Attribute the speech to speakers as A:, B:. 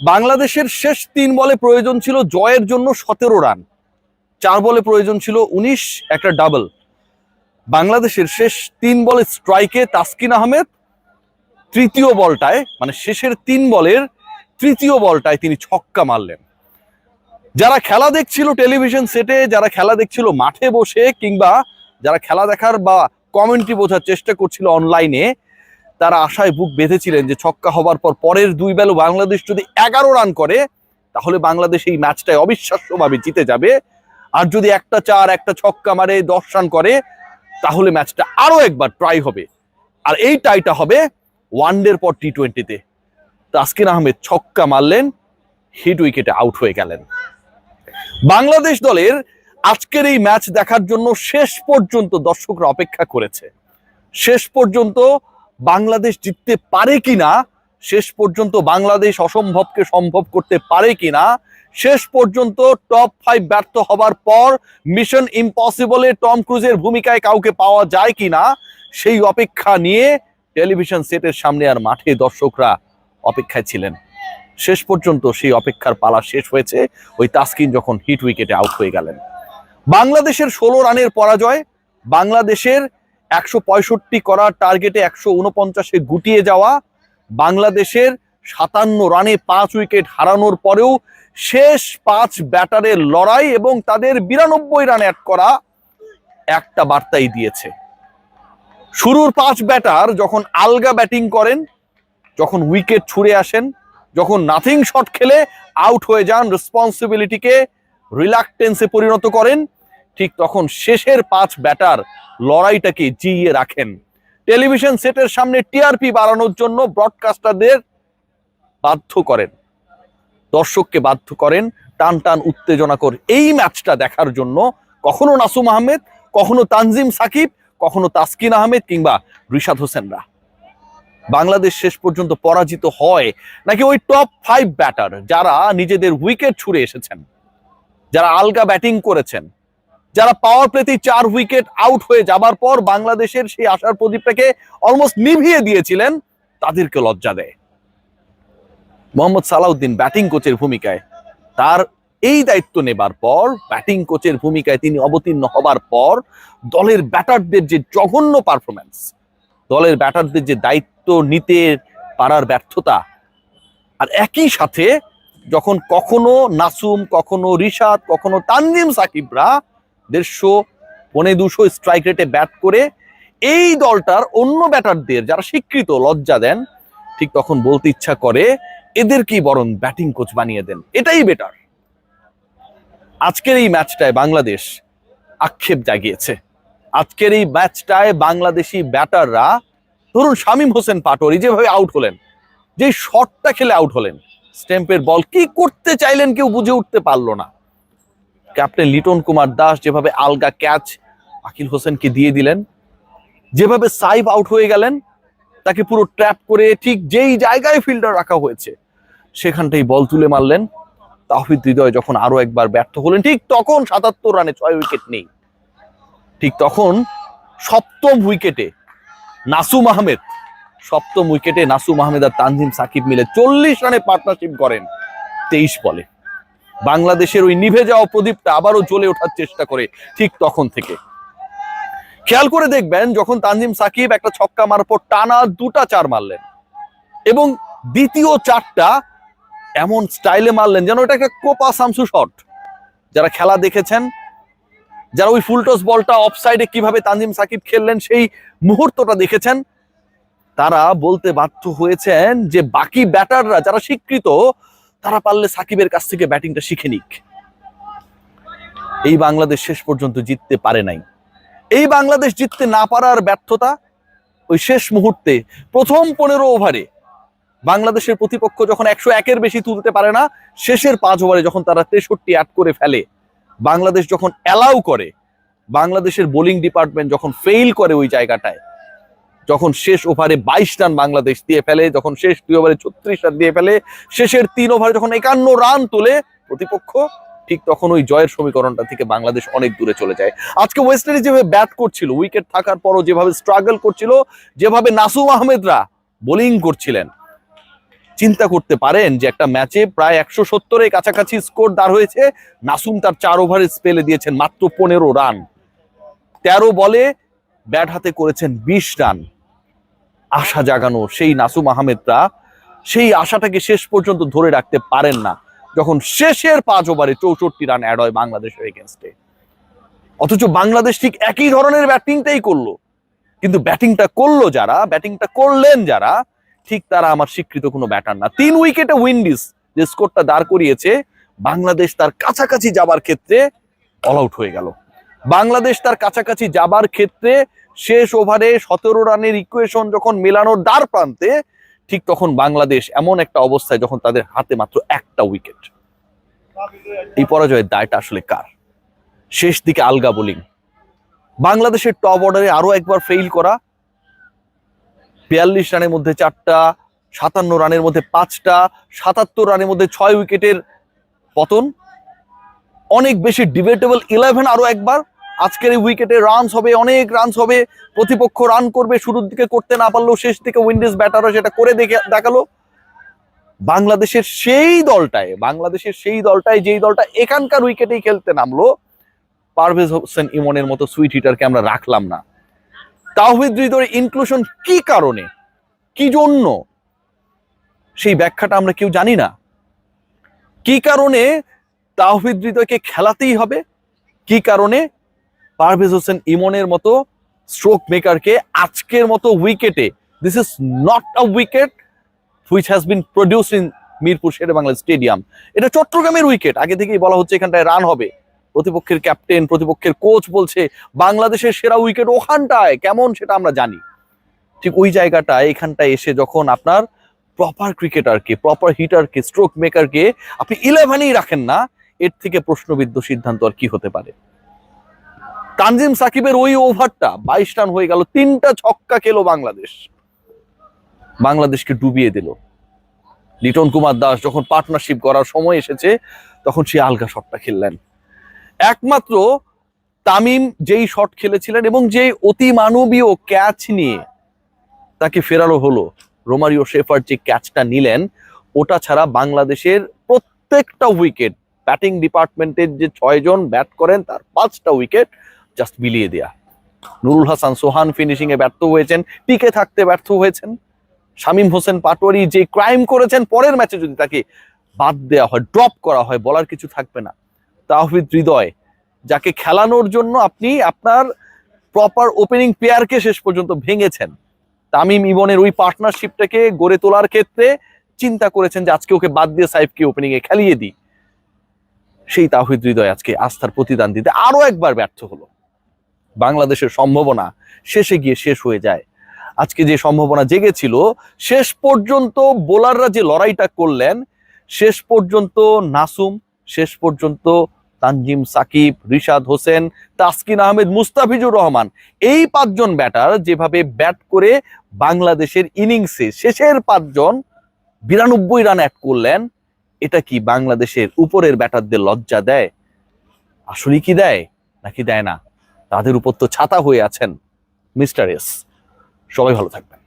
A: বাংলাদেশের শেষ তিন বলে প্রয়োজন ছিল জয়ের জন্য সতেরো রান। চার বলে প্রয়োজন ছিল উনিশ, একটা ডাবল বাংলাদেশের শেষ তিন বলে স্ট্রাইকে তাসকিন আহমেদ তৃতীয় বলটায় মানে শেষের তিন বলের তৃতীয় বলটায় তিনি ছক্কা মারলেন। যারা খেলা দেখছিল টেলিভিশন সেটে, যারা খেলা দেখছিল মাঠে বসে, কিংবা যারা খেলা দেখার বা কমেন্ট্রি বোঝার চেষ্টা করছিল অনলাইনে তারা আশায় বুক বেঁধেছিলেন যে ছক্কা হবার পর পরের দুই বেলা বাংলাদেশ যদি এগারো রান করে, তাহলে বাংলাদেশ এই ম্যাচটায় অবিশ্বাস্যভাবে জিতে যাবে। আর যদি একটা চার, একটা ছক্কা মারে, দশ রান করে, তাহলে ম্যাচটা আরও একবার ট্রাই হবে। আর এই টাইটা হবে ওয়ানডের পর টি টোয়েন্টিতে তাসকিন আহমেদ ছক্কা মারলেন হিট উইকেটে আউট হয়ে গেলেন। বাংলাদেশ দলের আজকের এই ম্যাচ দেখার জন্য শেষ পর্যন্ত দর্শকরা অপেক্ষা করেছে। শেষ পর্যন্ত বাংলাদেশ জিততে পারে কিনা, শেষ পর্যন্ত বাংলাদেশ অসম্ভবকে সম্ভব করতে পারে কিনা, শেষ পর্যন্ত টপ ফাইভ ব্যর্থ হবার পর মিশন ইম্পসিবলে টম ক্রুজের ভূমিকায় কাউকে পাওয়া যায় কিনা, সেই অপেক্ষা নিয়ে টেলিভিশন সেটের সামনে আর মাঠে দর্শকরা অপেক্ষায় ছিলেন। শেষ পর্যন্ত সেই অপেক্ষার পালা শেষ হয়েছে, ওই তাস্কিন যখন হিট উইকেটে আউট হয়ে গেলেন। বাংলাদেশের ষোলো রানের পরাজয়, বাংলাদেশের একশো পঁয়ষট্টি টার্গেটে একশো উনপঞ্চাশে গুটিয়ে যাওয়া বাংলাদেশের সাতান্ন রানে পাঁচ উইকেট হারানোর পরেও শেষ পাঁচ ব্যাটারের লড়াই এবং তাদের বিরানব্বই রান অ্যাড করা একটা বার্তাই দিয়েছে। শুরুর পাঁচ ব্যাটার যখন আলগা ব্যাটিং করেন, যখন উইকেট ছুড়ে আসেন, যখন নাথিং শট খেলে আউট হয়ে যান রেসপন্সিবিলিটিকে রিলাক্টেন্সে পরিণত করেন ঠিক তখন শেষের পাঁচ ব্যাটার লড়াইটাকে জিইয়ে রাখেন। টেলিভিশন সেটের সামনে টিআরপি বাড়ানোর জন্য ব্রডকাস্টারদের বাধ্য করেন। দর্শককে বাধ্য করেন টান টান উত্তেজনাকর এই ম্যাচটা দেখার জন্য। কখনো নাসুম আহমেদ, কখনো তানজিম সাকিব, কখনো তাসকিন আহমেদ কিংবা রিশাদ হোসেনরা। বাংলাদেশ শেষ পর্যন্ত পরাজিত হয় নাকি ওই টপ ফাইভ ব্যাটার যারা নিজেদের উইকেট ছুড়ে এসেছেন? যারা আলগা ব্যাটিং করেছেন? যারা পাওয়ার প্লেতে চার উইকেট আউট হয়ে যাবার পর বাংলাদেশের সেই আশার প্রদীপটাকে অলমোস্ট নিভিয়ে দিয়েছিলেন, তাদেরকে লজ্জা দেয়। মোহাম্মদ সালাউদ্দিন ব্যাটিং কোচের ভূমিকায় তার এই দায়িত্ব নেবার পর ব্যাটিং কোচের ভূমিকায় তিনি অবতীর্ণ হবার পর দলের ব্যাটারদের যে জঘন্য পারফরমেন্স দলের ব্যাটারদের যে দায়িত্ব নিতে পারার ব্যর্থতা, আর একই সাথে যখন কখনো নাসুম, কখনো রিশাদ, কখনো তানজিম সাকিবরা দেড়শো, পনে দুশো স্ট্রাইক রেটে ব্যাট করে এই দলটার অন্য ব্যাটারদের যারা স্বীকৃত লজ্জা দেন, ঠিক তখন বলতে ইচ্ছা করে, এদেরকেই বরং ব্যাটিং কোচ বানিয়ে দেন। এটাই বেটার আজকের এই ম্যাচটায় বাংলাদেশ আক্ষেপ জাগিয়েছে। আজকের এই ম্যাচটায় বাংলাদেশি ব্যাটাররা, ধরুন শামীম হোসেন পাটোয়ারি যেভাবে আউট হলেন যে শটটা খেলে আউট হলেন স্টেম্পের বল কি করতে চাইলেন কেউ বুঝে উঠতে পারল না। ক্যাপ্টেন লিটন কুমার দাস যেভাবে আলগা ক্যাচ আকিল হোসেনকে দিয়ে দিলেন, যেভাবে সাইব আউট হয়ে গেলেন, তাকে পুরো ট্র্যাপ করে ঠিক যেই জায়গায় ফিল্ডার রাখা হয়েছে, সেখানটাই বল তুলে মারলেন। তাহিদ হৃদয় যখন আরও একবার ব্যর্থ হলেন, ঠিক তখন সাতাত্তর রানে ছয় উইকেট নেই। ঠিক তখন সপ্তম উইকেটে নাসুম আহমেদ, সপ্তম উইকেটে নাসুম আহমেদ আর তানজিম সাকিব মিলে চল্লিশ রানে পার্টনারশিপ করেন তেইশ বলে। বাংলাদেশের ওই নিভে যাওয়া প্রদীপটা আবারও জ্বলে ওঠার চেষ্টা করে ঠিক তখন থেকে। খেয়াল করে দেখবেন, যখন তানজিম সাকিব একটা ছক্কা মারার পর টানা দুটা চার মারলেন এবং দ্বিতীয় চারটা এমন স্টাইলে মারলেন যেন একটা কোপা সামসু শট। যারা খেলা দেখেছেন, যারা ওই ফুলটস বলটা অফ সাইডে কীভাবে তানজিম সাকিব খেললেন সেই মুহূর্তটা দেখেছেন, তারা বলতে বাধ্য হয়েছেন যে বাকি ব্যাটাররা যারা স্বীকৃত তারা পারলে সাকিবের কাছ থেকে ব্যাটিংটা শিখে নিক। এই বাংলাদেশ শেষ পর্যন্ত জিততে পারে নাই। এই বাংলাদেশ জিততে না পারার ব্যর্থতা ওই শেষ মুহূর্তে, প্রথম পনেরো ওভারে বাংলাদেশের প্রতিপক্ষ যখন একশো একের বেশি তুলতে পারে না, শেষের পাঁচ ওভারে যখন তারা তেষট্টি অ্যাড করে ফেলে, বাংলাদেশ যখন অ্যালাউ করে, বাংলাদেশের বোলিং ডিপার্টমেন্ট যখন ফেইল করে ওই জায়গাটায় যখন শেষ ওভারে বাইশ রান বাংলাদেশ দিয়ে ফেলে, যখন শেষ দুই ওভারে ছত্রিশ রান দিয়ে ফেলে, শেষের তিন ওভারে যখন একান্ন রান তোলে, প্রতিপক্ষ ঠিক তখন ওই জয়ের সমীকরণটা থেকে বাংলাদেশ অনেক দূরে চলে যায়। আজকে ওয়েস্ট ইন্ডিজ যেভাবে ব্যাট করছিল, উইকেট থাকার পরও যেভাবে স্ট্রাগল করছিল, যেভাবে নাসুম আহমেদরা বোলিং করছিলেন, চিন্তা করতে পারেন যে একটা ম্যাচে প্রায় একশো সত্তরের কাছাকাছি স্কোর দাঁড় হয়েছে, নাসুম তার চার ওভারে স্পেলে দিয়েছেন মাত্র পনেরো রান। তেরো বলে ব্যাট হাতে করেছেন বিশ রান। আশা জাগানো, সেই নাসুম আহমেদরা সেই আশাটাকে শেষ পর্যন্ত ধরে রাখতে পারেন না, যখন শেষের পাঁচ ওভারে চৌষট্টি রান অ্যাড হয় বাংলাদেশের এগেনস্টে অথচ বাংলাদেশ ঠিক একই ধরনের ব্যাটিংটাই করল। কিন্তু ব্যাটিংটা করল যারা, ব্যাটিংটা করলেন যারা, ঠিক তারা আমার স্বীকৃত কোনো ব্যাটার না। তিন উইকেটে উইন্ডিজ যে স্কোরটা দাঁড় করিয়েছে, বাংলাদেশ তার কাছাকাছি যাবার ক্ষেত্রে অল আউট হয়ে গেল। বাংলাদেশ তার কাছাকাছি যাবার ক্ষেত্রে শেষ ওভারে সতেরো রানের ইকুয়েশন যখন মেলানোর দ্বার প্রান্তে, ঠিক তখন বাংলাদেশ এমন একটা অবস্থায় যখন তাদের হাতে মাত্র একটা উইকেট এই পরাজয়ের দায়টা আসলে কার? শেষ দিকে আলগা বোলিং বাংলাদেশের টপ অর্ডারে আরও একবার ফেইল করা। বিয়াল্লিশ রানের মধ্যে চারটা, সাতান্ন রানের মধ্যে পাঁচটা, সাতাত্তর রানের মধ্যে ছয় উইকেটের পতন। অনেক বেশি ডিবেটেবল ইলেভেন আরও একবার। আজকের এই উইকেটে রানস হবে, অনেক রানস হবে। প্রতিপক্ষ রান করবে, শুরুর দিকে করতে না পারলেও শেষ দিকে উইন্ডিজ ব্যাটারও সেটা করে দেখে দেখাল। বাংলাদেশের সেই দলটায়, বাংলাদেশের সেই দলটায়, যেই দলটা এখানকার উইকেটেই খেলতে নামলো, পারভেজ হোসেন ইমনের মতো সুইট হিটারকে আমরা রাখলাম না। তাওহিদ হৃদয়ের ইনক্লুশন কি কারণে? কি জন্য? সেই ব্যাখ্যাটা আমরা কেউ জানি না। কি কারণে তাওহিদ হৃদয়কে খেলাতেই হবে? কি কারণে? পারভেজ হোসেন ইমনের মতো স্ট্রোক মেকারকে আজকের মতো উইকেটে this is not a wicket which has been produce in Mirpur Shere Bangla stadium এটা চট্টগ্রামের উইকেট আগে থেকেই বলা হচ্ছে এখানটায় রান হবে। প্রতিপক্ষের ক্যাপ্টেন প্রতিপক্ষের কোচ বলছে, বাংলাদেশের সেরা উইকেট ওখানটায়, কেমন সেটা আমরা জানি। ঠিক ওই জায়গাটায়, এখানটায় এসে যখন আপনার প্রপার ক্রিকেটারকে প্রপার হিটারকে স্ট্রোক মেকারকে আপনি ইলেভেনেই রাখেন না, এর থেকে প্রশ্নবিদ্ধ সিদ্ধান্ত আর কি হতে পারে? তানজিম সাকিবের ওই ওভারটা বাইশ রান হয়ে গেল, তিনটা ছক্কা খেলো বাংলাদেশ। বাংলাদেশকে ডুবিয়ে দিল। লিটন কুমার দাস যখন পার্টনারশিপ করার সময় এসেছে, তখন সে আলগা শটটা খেললেন। একমাত্র তামিম যেই শট খেলেছিলেন এবং যে অতি মানবীয় ক্যাচ নিয়ে তাকে ফেরানো হলো, রোমারিও শেফার যে ক্যাচটা নিলেন, ওটা ছাড়া বাংলাদেশের প্রত্যেকটা উইকেট ব্যাটিং ডিপার্টমেন্টের যে ছয়জন ব্যাট করেন, তার পাঁচটা উইকেট জাস্ট বিলিয়ে দেয়া। নুরুল হাসান, সোহান ফিনিশিং এ ব্যর্থ হয়েছেন, টিকে থাকতে ব্যর্থ হয়েছেন। শামীম হোসেন পাটোয়ারি যে ক্রাইম করেছেন, পরের ম্যাচে যদি তাকে বাদ দেওয়া হয় ড্রপ করা হয়, বলার কিছু থাকবে না। তাহিদ হৃদয়, যাকে খেলানোর জন্য আপনি আপনার প্রপার ওপেনিং প্লেয়ারকে শেষ পর্যন্ত ভেঙেছেন। তামিম ইবনের ওই পার্টনারশিপটাকে গড়ে তোলার ক্ষেত্রে চিন্তা করেছেন যে আজকে ওকে বাদ দিয়ে সাইফকে ওপেনিং এ খেলিয়ে দিই। সেই তাহিদ হৃদয় আজকে আস্থার প্রতিদান দিতে আরও একবার ব্যর্থ হলো। বাংলাদেশের সম্ভাবনা শেষে গিয়ে শেষ হয়ে যায়। আজকে যে সম্ভাবনা জেগেছিল, শেষ পর্যন্ত বোলাররা যে লড়াইটা করলেন, শেষ পর্যন্ত নাসুম, শেষ পর্যন্ত তানজিম সাকিব, রিশাদ হোসেন, তাসকিন আহমেদ, মুস্তাফিজুর রহমান, এই পাঁচজন ব্যাটার যেভাবে ব্যাট করে বাংলাদেশের ইনিংসে শেষের পাঁচজন বিরানব্বই রান অ্যাড করলেন, এটা কি বাংলাদেশের উপরের ব্যাটারদের লজ্জা দেয়? আসলে কি দেয় নাকি দেয় না? তাদের উপর তো ছাতা হয়ে আছেন মিস্টার এস। সবাই ভালো থাকবেন।